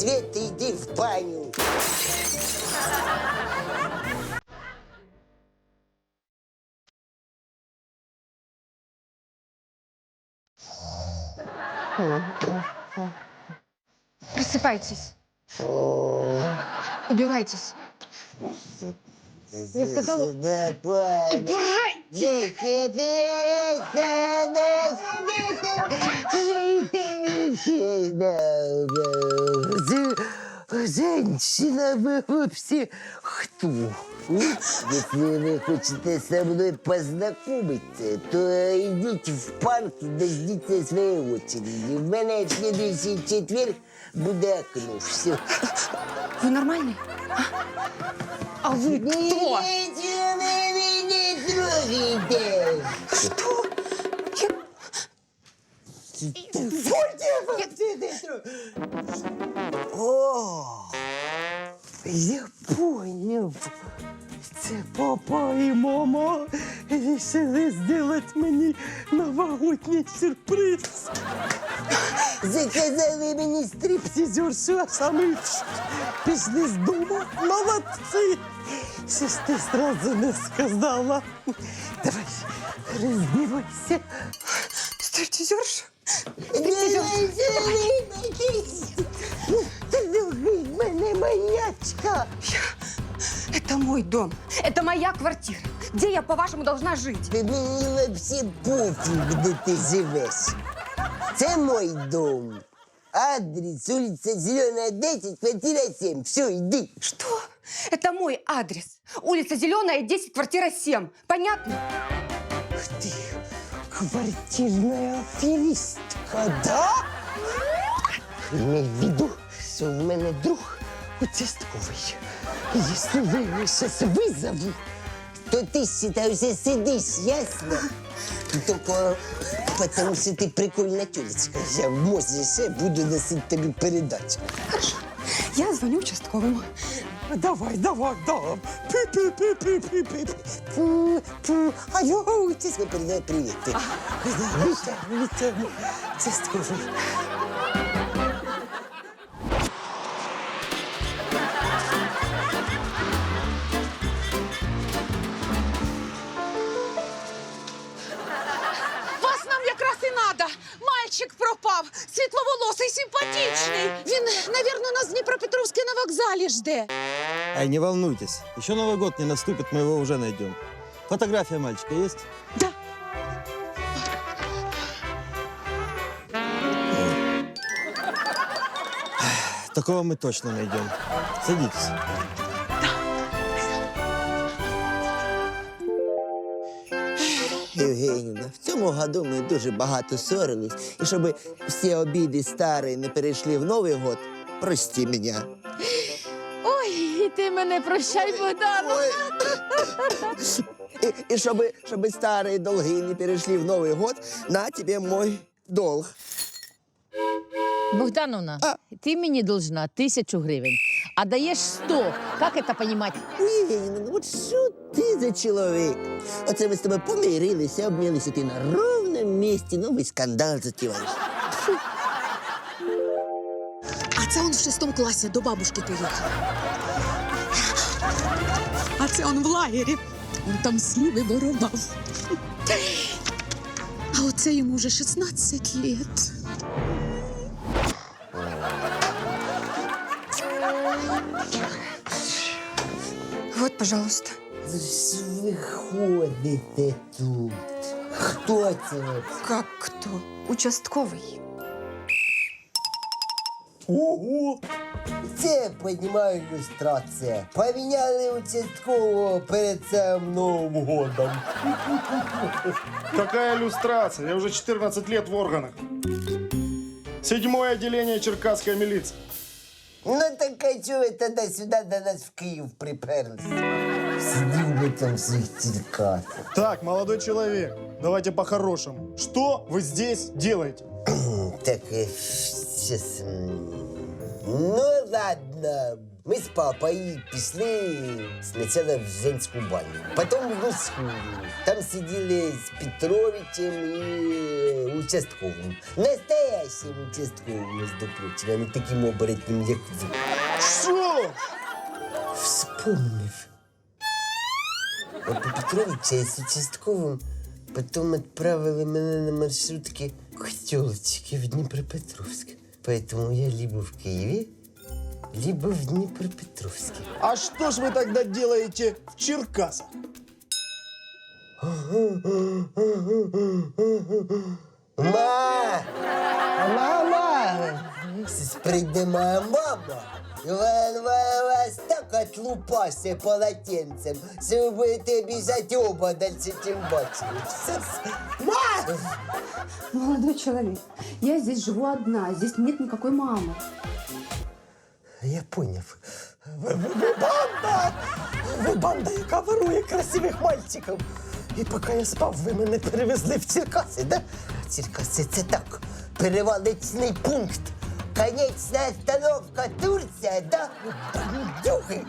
Света, йди в баню. Просыпайтесь. Убирайтесь. Я сказала- Женщина, вы вообще кто? Если вы хотите со мной познакомиться, то идите в парк и дождите своей очереди. В мене в следующий четверг буде окно. Все. Вы нормальный? А, А вы кто? Ничего вы не трогайте. Что? О, я понял. Це папа і мама вирішили зробити мені новогодній сюрприз. Заказали мені стрип-сізершу, а самі пішли з дому. Молодці. Що ж ти сразу не сказала? Давай, роздівайся. Стриптизерша? Ти мене маячка. Это мой дом. Это моя квартира. Где я, по-вашему, должна жить? Мені вообще пофіг, де ти живеш. Це мой дом. Адрес, улица Зеленая, 10, квартира 7. Все, иди. Что? Это мой адрес. Улица Зеленая, 10, квартира 7. Понятно? Ух ты, квартирная аферистка, да? Имей в виду, що в мене друг участковий. Якщо ви його зараз визову, то ти считаєшся сидиш, ясно? Тільки потому що ти прикольна тюлечка. Я може ще буду носити тобі передачу. Я звоню участковому. Давай, давай, давай. Пи-пи-пи-пи-пи-пи. Пу-пу. Алло, честно передай привет. Витя, Це участковый. Мальчик пропав, світловолосий, симпатичний. Він, навірно, нас в Дніпропетровській на вокзалі жде. Ай, не волнуйтесь. Еще Новый год не наступит, мы его уже найдем. Фотография мальчика есть? Да. Такого мы точно найдем. Садитесь. Євгенівна, в цьому году ми дуже багато ссорились. І щоб всі обіди старі не перейшли в Новий год, прости мене. Ой, і ти мене прощай, Богдану. Ой. І, і щоб, щоб старі долги не перейшли в Новий год, на тебе мой долг. Богдановна, А. ты мне должна тысячу гривен, а даешь сто. Как это понимать? Євгенівна, ну от що ти За чоловік? Оце ми з тобою помирилися, обнялися, ти на ровному місці новий скандал затіваєш. А це он в шестому класі до бабушки поїхав. А це он в лагері. Он там сливи вирубав. А оце йому вже 16 лет. Вот, пожалуйста. Ж ви ходите тут? Хто це? от? Как кто? Участковый. Ого! Це, понімаю, ілюстрація. Поміняли участкового перед самим Новим годом. Какая иллюстрация? Я уже 14 лет в органах. Седьмое отделение Черкасской милиции. Ну так а чого ви тоді сюди до нас в Київ приперлись? Сидів би там в своїх тірках. Так, молодой человек, давайте по-хорошему. Что вы здесь делаете? Так, е, щас... м, Ну ладно, ми з папою пішли спочатку в женську баню, потім в мужську. Там сиділи з Петровичем і участковим. Настоящим участковим, між прочим, а не таким оборотнем, як ви. Що? Вспомнив. От у Петровича з участковим потім відправили мене на маршрутки к тёлочке в Дніпропетровськ. Поэтому я либо в Києві, либо в Дніпропетровське. А что ж вы тогда делаете в Черкасах? Ма! Прийде мама. вас так отлупасе полотенцем, що ви бежать дальше, чим бачили. Все. Ма! Молодой человек, я здесь живу одна, здесь нет никакой мамы. Я поняв. Ви, ви, ви банда! Ви банда, яка ворує красивих мальчиків. І поки я спав, ви мене перевезли в Черкаси, да? Черкаси це так. Перевалочний пункт. Конечна остановка Турція, да? Ви бандюги.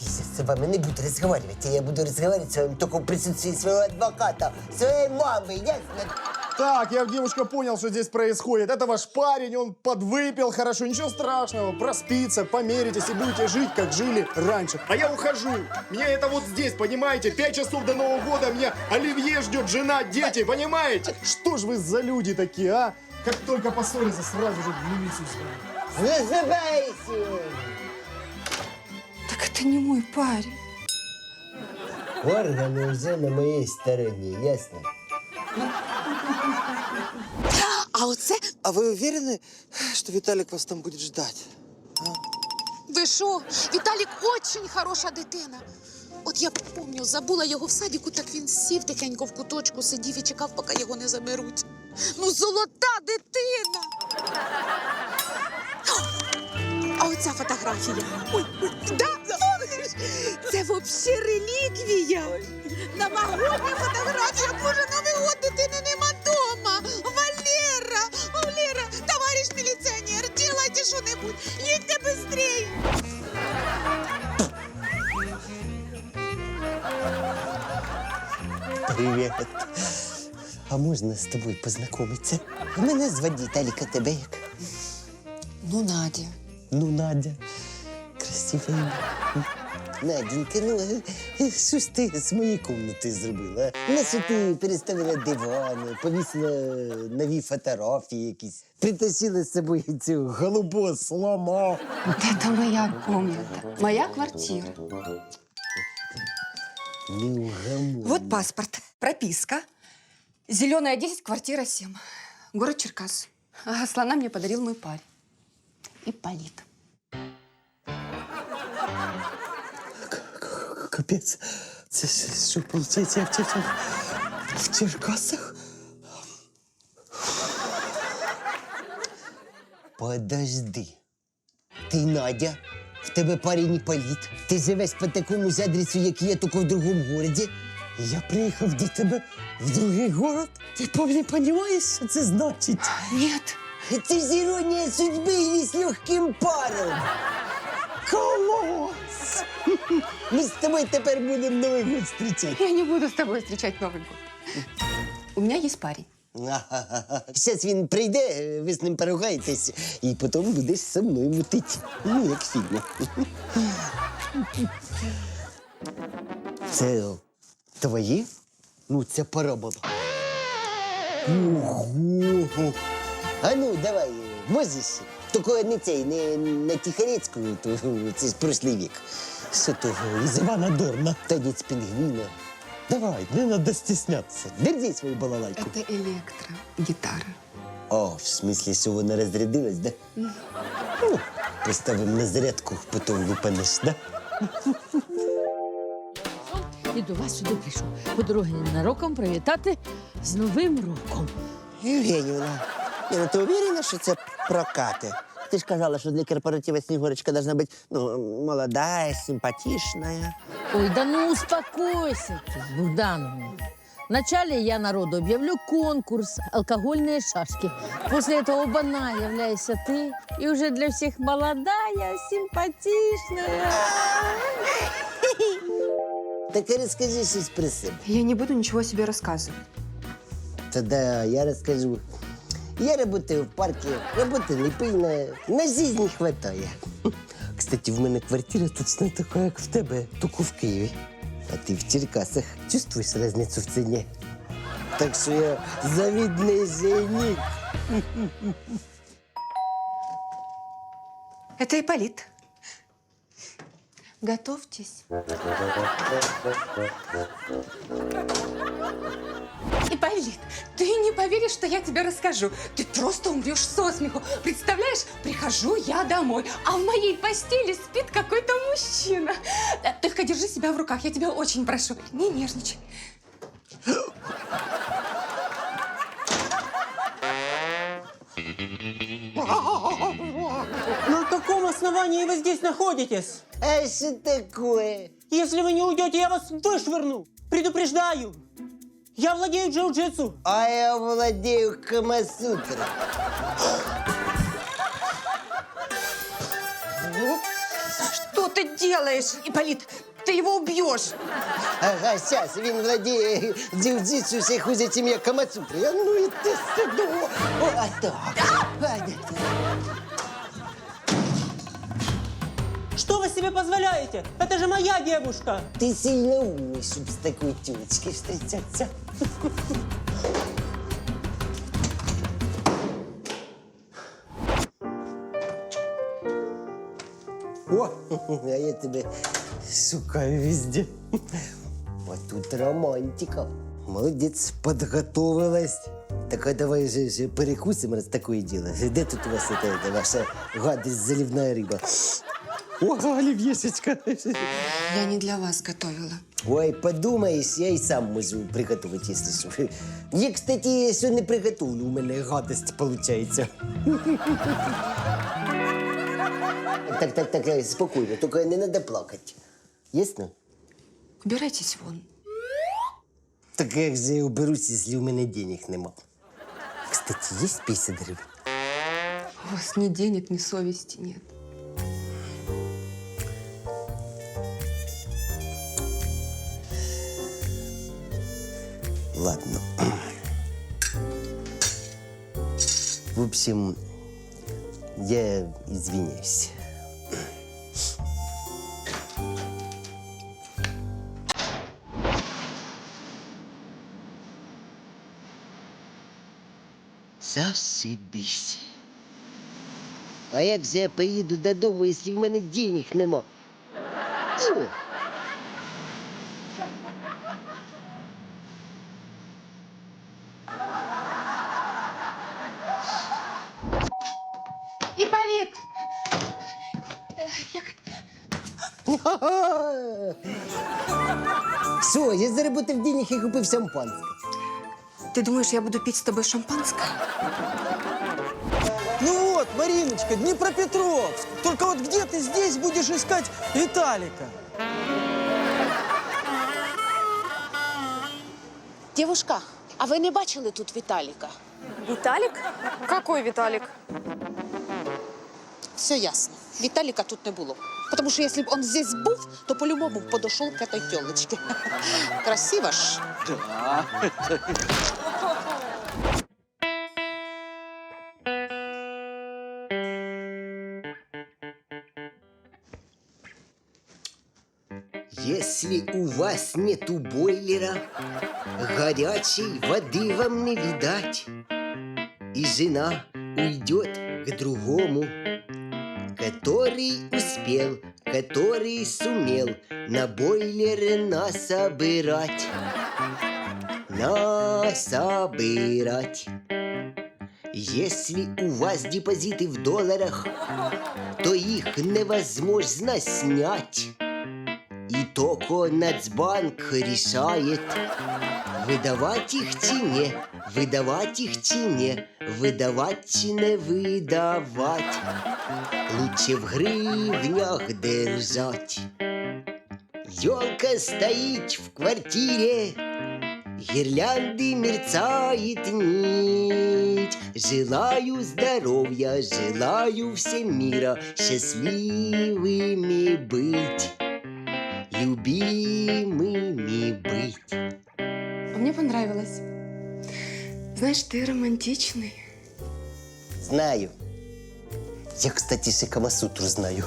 Я з вами не буду розмовляти, я буду розмовляти з вами тільки в присутствии свого адвоката, своєї мами, ясно? Так, я, девушка, понял, что здесь происходит. Это ваш парень, он подвыпил хорошо, ничего страшного. Проспится, померитесь и будете жить, как жили раньше. А я ухожу. Меня это вот здесь, понимаете? Пять часов до Нового года меня Оливье ждет, жена, дети, понимаете? Что ж вы за люди такие, а? Как только поссорятся, сразу же в милицию сразу. Називайся! Так это не мой парень. Органи вже на моїй стороні, ясно? А оце А вы уверены, что Виталик вас там будет ждать? ви що? Віталік очень хороша дитина. От я пам'ятаю, забула його в садіку, так він сів тихенько в куточку, сидів і чекав, поки його не заберуть. Ну, золота дитина. А оця фотографія. Це взагалі реліквія. Новогодня фотографія. Боже, Новий А можна з тобою познайомитися? Мене звати Віталік, а тебе як? Ну, Надя. Ну, Надя. Красиве ім'я. Наденька, ну що ж ти з моєї кімнати зробила? а? На що ти переставила диван, повісила нові фотографії якісь, притащила з собою цю голубого слома. Это моя комната, моя квартира. Не угамуй. Вот паспорт, прописка. Зеленая 10, квартира 7. Город Черкас. А слона мне подарил мой парень. Ипполит. Капець. Це що, виходить, я в, Черкасах? Подожди. Ти Надя, в тебе парень Іпполіт. Ти живеш по такому ж адресу, як я, тільки в другому городі. Я приїхав до тебе в другий город. Ти повні розумієш, що це значить? Нет, Це ж іронія судьби і з легким паром. Клас! Ми з тобою тепер будемо Новий год зустрічати. я не буду с тобой встречать Новый год. У меня есть парень. Зараз він прийде, ви з ним поругаєтесь, і потім будеш зі мною мутити. Ну, як в фільмі. Це твої? Ну, це пора була. Ого! А ну, давай, можеш? Тільки не цей, не на Тихорецьку, то це ж прошлий вік. Що то із Івана Дорна, танець пінгвіна. Давай, не треба стіснятися. Держи свою балалайку. Это электрогитара. О, в смысле, що вона розрядилась, да? Ну, поставимо на зарядку, потім випанеш, да? І до вас сюди прийшов. По дорогі ненароком привітати з Новим роком. Євгенівна, Ні, ну ти уверена, що це прокати? Ти ж казала, що для корпоратива Снігурочка должна бути ну, молода, симпатична. Ой, да ну успокойся ти, Богдановна. Вначале я народу объявлю конкурс «Алкогольные шашки». После этого бана являешься ты. И уже для всех молодая, симпатичная. Так і розкажи щось про себе. Я не буду ничего о себе рассказывать. Тогда я расскажу. Я работаю в парке, работа не пильна, на жизнь не хватає. Кстати, в мене квартира точно така, як в тебе, тільки в Києві. А ти в Черкасах чувствуєш різницю в ціні? Так що я завідний жених. Это Ипполит. Готовьтесь. Ипполит, ты не поверишь, что я тебе расскажу. Ты просто умрешь со смеху. Представляешь, прихожу я домой, а в моей постели спит какой-то мужчина. Только держи себя в руках, я тебя очень прошу. Не нежничай. На каком основании вы здесь находитесь? А що таке? Если вы не уйдете, я вас вышвырну. Предупреждаю. Я владею джиу-джитсу. А я владею камасутрой. Что ты делаешь, Ипполит? Ты его убьешь. Ага, сейчас він владіє дзюдзицю все хуже, чим я камасутрою. А Ну і ти сюди. О, а так. А, Что вы себе позволяете? Это же моя девушка. Ти сильно умний, щоб з такою тюлечкою зустрічатися. О, а я тебе шукаю везде. Вот тут романтика. Молодец, подготовилась. Так а давай же, же перекусим, раз такое дело. Де тут у вас это, это ваша гадость заливная рыба? О, оливьешечка. Я не для вас готовила. Ой, подумаєш, я і сам можу приготувати, якщо що. Я, кстати, що приготовлю, у мене гадость виходить. Так, так, так, е, спокійно, тільки не треба плакати. Ясно? Убирайтесь вон. Так як же я уберусь, якщо у мене денег нема? Кстати, є 50 гривень? У вас ни денег, ни совести нет. Ладно. В общем, я извиняюсь. Засибись. А як же я поїду додому, якщо в мене денег нема? О! Ипполит! Все, я заработав денег і купив шампанське. Ты думаешь, я буду пить с тобой шампанское? Ну вот, Мариночка, Днепропетровск. Только вот где ты здесь будешь искать Виталика? Дівушка, а ви не бачили тут Віталіка? Виталик? Какой Виталик? Все ясно. Віталіка тут не було. Потому що якщо б он здесь був, то по-любому подошел к этой телочке. Красиво ж. Если у вас нету бойлера, горячей воды вам не видать. И жена уйдет к другому, который успел, который сумел на бойлеры насобирать. Насобирать. Если у вас депозиты в долларах, то их невозможно снять. И только Нацбанк решает, выдавать их чи не, выдавать их чи не, выдавать чи не выдавать. Лучше в гривнях держать. Елка стоит в квартире, гирлянды мерцает нить. Желаю здоровья, желаю всем мира, счастливыми быть, любимыми быть. Мне понравилось. Знаешь, ты романтичный. Знаю. Я, кстати, ще Камасутру знаю.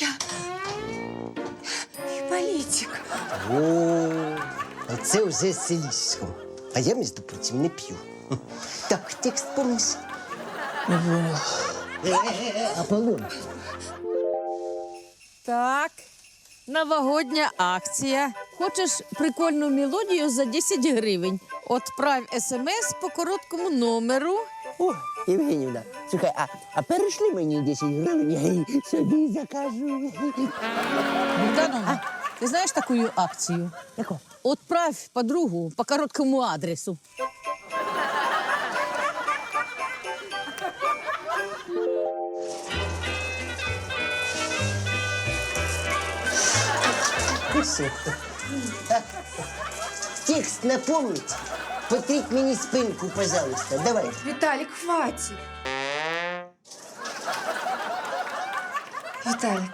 Я политик. О, це вже селісько. А я, між прочим, не п'ю. Так, текст помниш? Аполлон. Так, новогодня акція. Хочеш прикольну мелодію за 10 гривень? Отправь смс по короткому номеру. О, Євгенівна, слухай, а, а перейшли мені 10 гривень, я їй собі закажу. Богдановна, ти знаєш таку акцію? Яку? Отправь подругу по короткому адресу. Так, текст напомнить. Потріть мені спинку, пожалуйста. Давай. Виталик, хватит. Виталик,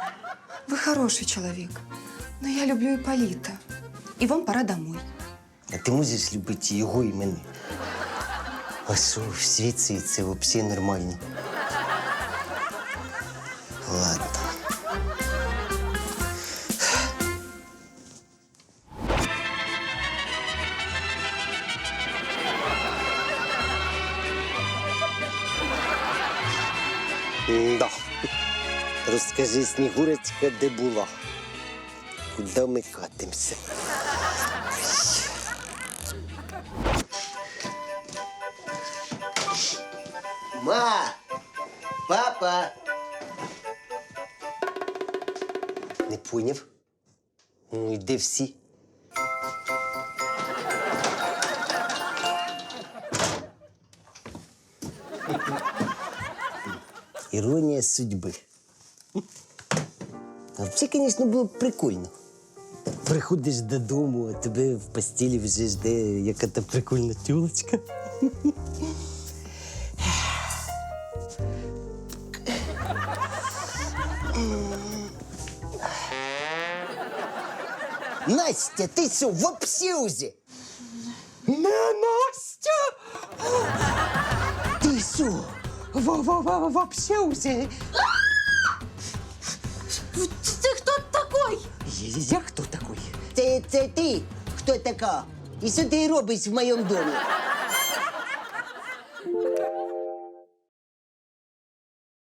вы хороший человек, но я люблю Ипполита. И вам пора домой. А ти можеш любити його і мене. А що, в Швеції це взагалі нормально. Розкажи, Снігурочка, де була? Куди ми катимося? Ма! Папа! Не поняв? Ну, де всі? Іронія судьби. Взагалі, звісно, було прикольно. Приходиш додому, а тебе в постелі вже жде яка-то прикольна тюлочка. Настя, ти що, в обсюзі? Не Настя! Ти що? В, в, в, в обсюзі? Я хто такий? Це, це ти, хто така? І що ти робиш в моєму домі?